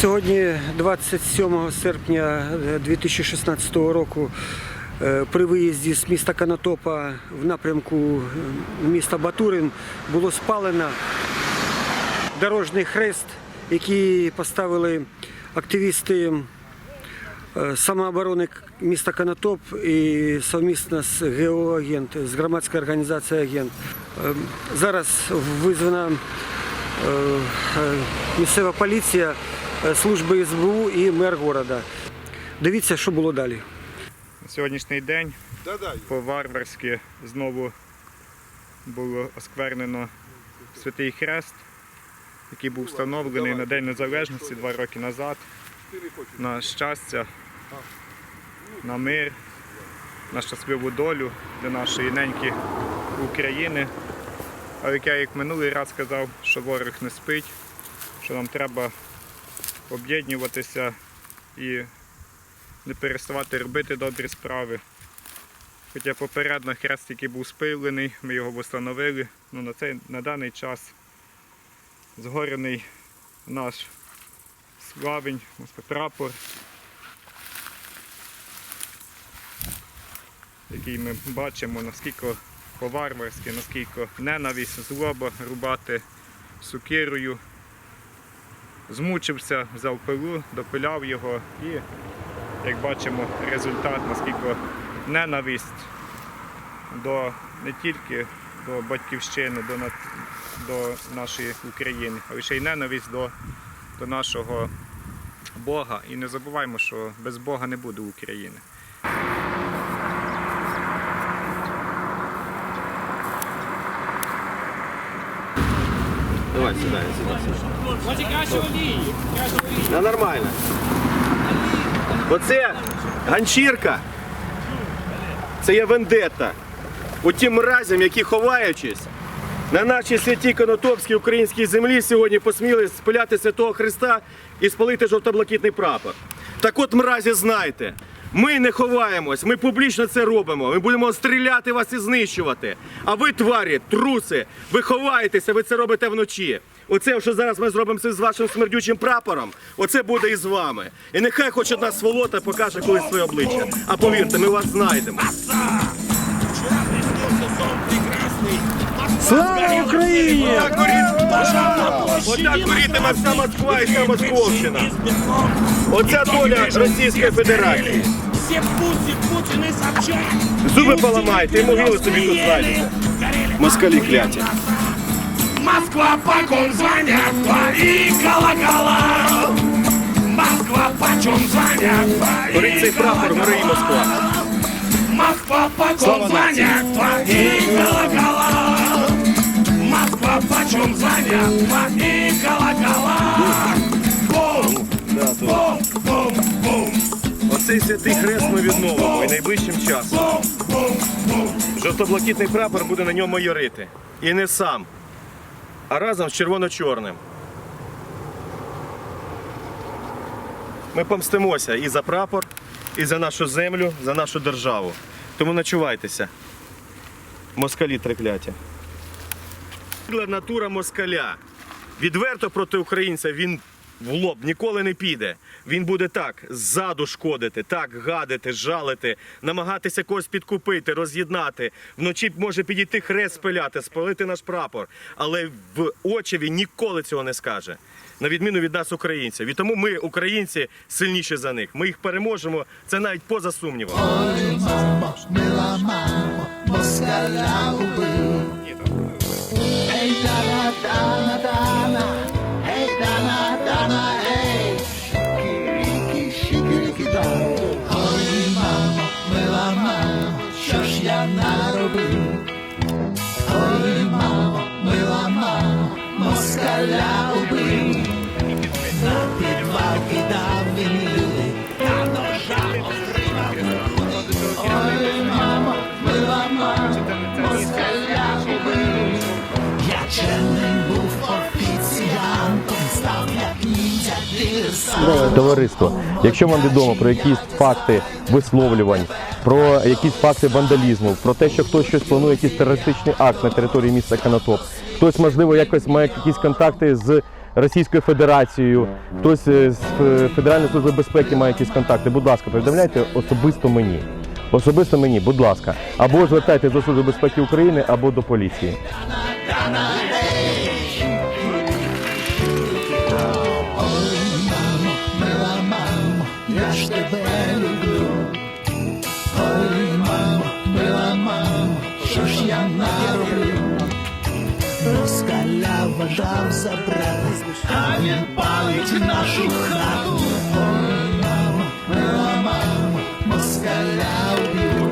Сьогодні, 27 серпня е, 2016 року, е, при виїзді з міста Канатопа в напрямку е, міста Батурин було спалено дорожній хрест, який поставили активісти е, самооборони міста Канатоп і совмісно з ГО «Агент», з громадською організацією «Агент». Е, Зараз визвана е, е, місцева поліція, е, служби СБУ і мер города. Дивіться, що було далі. На сьогоднішній день по-варварськи знову було осквернено Святий Хрест, який був встановлений на День Незалежності два роки назад. На щастя, на мир, на щасливу долю для нашої неньки України. Але як я як минулий раз сказав, що ворог не спить, що нам треба об'єднуватися і не переставати робити добрі справи. Хоча попередньо хрест, який був спилений, ми його встановили. Ну, на, цей, на даний час згорений наш славень, прапор, який ми бачимо, наскільки по-варварськи, наскільки ненависть, злоба рубати сукирою. Змучився, взяв пилу, допиляв його і як бачимо, результат, наскільки ненависть до не тільки до батьківщини, до, до нашої України, але ще й ненависть до, до нашого Бога. І не забуваємо, що без Бога не буде України. Давай, сідай, сідай. Може краще олії. Да нормально. Оце ганчірка. Це є вендетта. Утім мразям, які ховаючись на нашій святій Конотопській українській землі сьогодні посміли спиляти Святого Христа і спалити жовто-блакитний прапор. Так от, мразі, знайте, ми не ховаємось, ми публічно це робимо. Ми будемо стріляти вас і знищувати. А ви, тварі, труси, ви ховаєтеся, ви це робите вночі. Оце, що зараз ми зробимо це з вашим смердючим прапором, оце буде і з вами. І нехай хоч одна сволота покаже колись своє обличчя. А повірте, ми вас знайдемо. Слава Україні! Отак горітиме вся Москва і вся Московщина. Оця доля Російської Федерації. Зуби поламайте і могили собі тут знайдете. Москалі кляті. Москва, по ком звонят твои колокола? Москва, почем звонят твои Горить цей прапор, гори Москва. Москва, по ком звонят твои колокола? Почем звонят колокола? Бум, бум, бум, бум, Оцей святий хрест ми відновимо і найближчим часом. Жовто-блакитний прапор буде на ньому майорити. І не сам, а разом з червоно-чорним. Ми помстимося і за прапор, і за нашу землю, за нашу державу. Тому начувайтеся. Москалі трекляті. Натура москаля. Відверто проти українця він в лоб ніколи не піде. Він буде так ззаду шкодити, так гадити, жалити, намагатися когось підкупити, роз'єднати. Вночі може підійти хрест спиляти, спалити наш прапор. Але в очі він ніколи цього не скаже. На відміну від нас, українців. І тому ми, українці, сильніші за них. Ми їх переможемо. Це навіть поза сумнівом. Мила мамо, москаля убив. Наробив? Ой, мамо, мила мамо, москаля убив. Товариство, якщо вам відомо про якісь факти висловлювань, про якісь факти вандалізму, про те, що хтось щось планує якийсь терористичний акт на території міста Канатоп, хтось, можливо, якось має якісь контакти з Російською Федерацією, хтось е, з Федеральної служби безпеки має якісь контакти, будь ласка, повідомляйте особисто мені. Особисто мені, будь ласка. Або звертайтеся до Служби безпеки України, або до поліції. Ж тебе люблю. Ой, мамо, мила мамо, що ж я нароблю? Москаля бажав забрати, а він палить нашу хату. Ой, мамо, мила мамо, москаля уб'ю.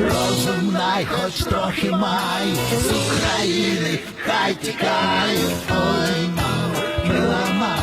Розум най хоч трохи май, з України хай тікає. Ой, мамо, мила мамо,